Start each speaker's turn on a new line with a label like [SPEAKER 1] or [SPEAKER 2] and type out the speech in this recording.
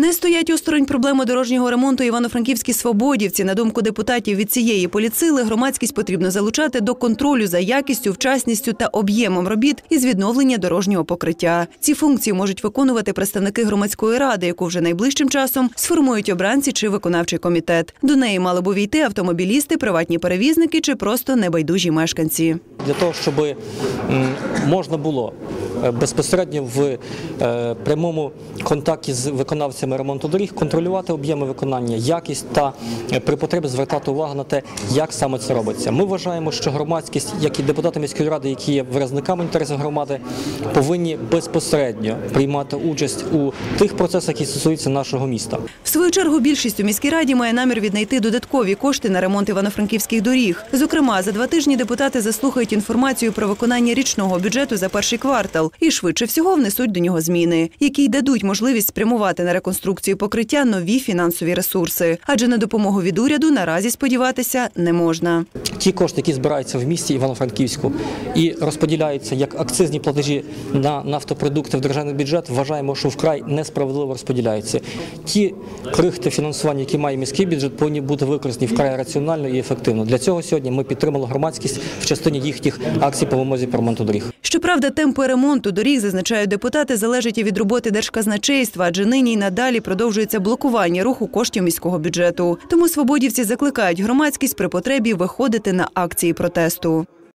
[SPEAKER 1] Не стоять осторонь проблеми дорожнього ремонту івано-франківські свободівці. На думку депутатів від цієї поліцили, громадськість потрібно залучати до контролю за якістю, вчасністю та об'ємом робіт із відновлення дорожнього покриття. Ці функції можуть виконувати представники громадської ради, яку вже найближчим часом сформують обранці чи виконавчий комітет. До неї мали б увійти автомобілісти, приватні перевізники чи просто небайдужі мешканці.
[SPEAKER 2] для того, щоб можна було безпосередньо в е, прямому контакті з виконавцями ремонту доріг контролювати об'єми виконання, якість та е, при потребі звертати увагу на те, як саме це робиться. Ми вважаємо, що громадськість, як і депутати міської ради, які є виразниками інтересів громади, повинні безпосередньо приймати участь у тих процесах, які стосуються нашого міста.
[SPEAKER 1] В свою чергу більшість у міській раді має намір віднайти додаткові кошти на ремонт івано-франківських доріг. Зокрема, за два тижні депутати заслухають інформацію про виконання річного бюджету за перший квартал і швидше всього внесуть до нього зміни, які й дадуть можливість спрямувати на реконструкцію покриття нові фінансові ресурси. Адже на допомогу від уряду наразі сподіватися не можна.
[SPEAKER 2] Ті кошти, які збираються в місті Івано-Франківську і розподіляються як акцизні платежі на нафтопродукти в державний бюджет, вважаємо, що вкрай несправедливо розподіляються. Ті крихти фінансування, які має міський бюджет, повинні бути використані вкрай раціонально і ефективно. Для цього сьогодні ми підтримали громадськість в частині їхніх акцій по вимозі по ремонту доріг.
[SPEAKER 1] Щоправда, темпи ремонту доріг, зазначають депутати, залежать і від роботи держказначейства, адже нині й надалі продовжується блокування руху коштів міського бюджету. Тому свободівці закликають громадськість при потребі виходити на акції протесту.